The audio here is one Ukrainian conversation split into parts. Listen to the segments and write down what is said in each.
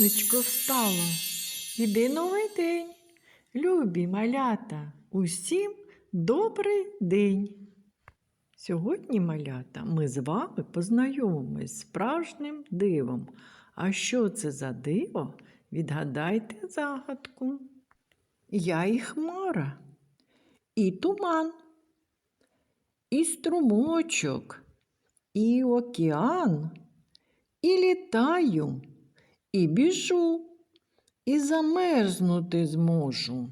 сонечко встало, іде новий день. Любі малята, усім добрий день. Сьогодні, малята, ми з вами познайомимось з справжнім дивом. А що це за диво? Відгадайте загадку. Я і хмара, і туман, і струмочок, і океан, і літаю, і біжу, і замерзнути зможу.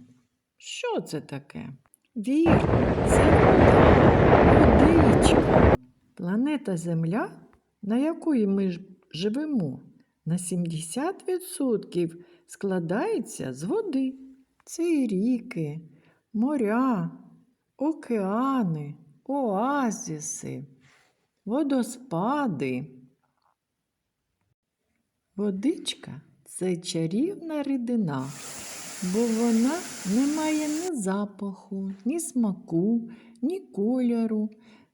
Що це таке? Вірно, це вода, водичка. Планета Земля, на якої ми живемо, на 70% складається з води. Це і ріки, моря, океани, оазіси, водоспади. Водичка це чарівна рідина, бо вона не має ні запаху, ні смаку, ні кольору,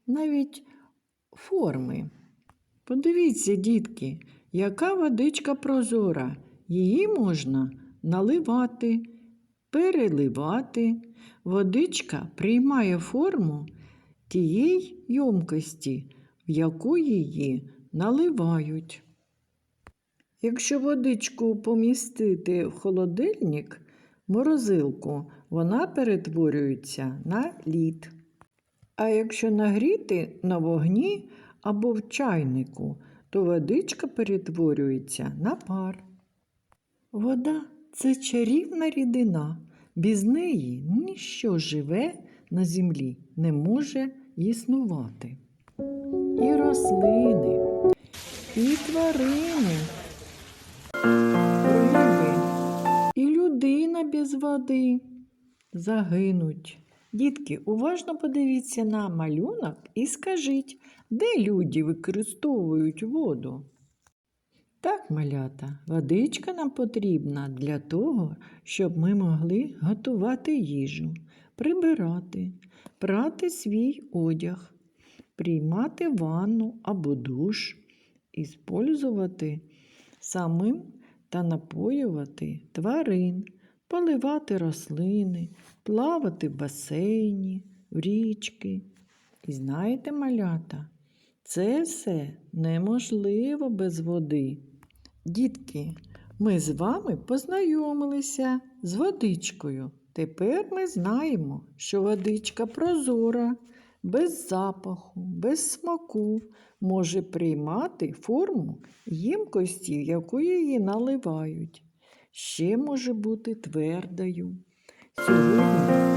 навіть форми. Подивіться, дітки, яка водичка прозора. Її можна наливати, переливати. Водичка приймає форму тієї ємкості, в яку її наливають. Якщо водичку помістити в холодильник, морозилку, вона перетворюється на лід. А якщо нагріти на вогні або в чайнику, то водичка перетворюється на пар. Вода це чарівна рідина. Без неї ніщо живе на землі не може існувати. І рослини, і тварини, і людина без води загинуть. Дітки, уважно подивіться на малюнок і скажіть, де люди використовують воду? Так, малята, водичка нам потрібна для того, щоб ми могли готувати їжу, прибирати, прати свій одяг, приймати ванну або душ, іспользувати самим та напоювати тварин, поливати рослини, плавати в басейні, в річки. І знаєте, малята, це все неможливо без води. Дітки, ми з вами познайомилися з водичкою. Тепер ми знаємо, що водичка прозора, без запаху, без смаку, може приймати форму ємкості, в яку її наливають. Ще може бути твердою. Сьогодні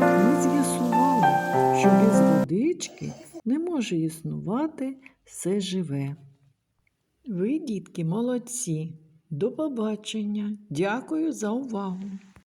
ми з'ясували, що без водички не може існувати все живе. Ви, дітки, молодці. До побачення. Дякую за увагу.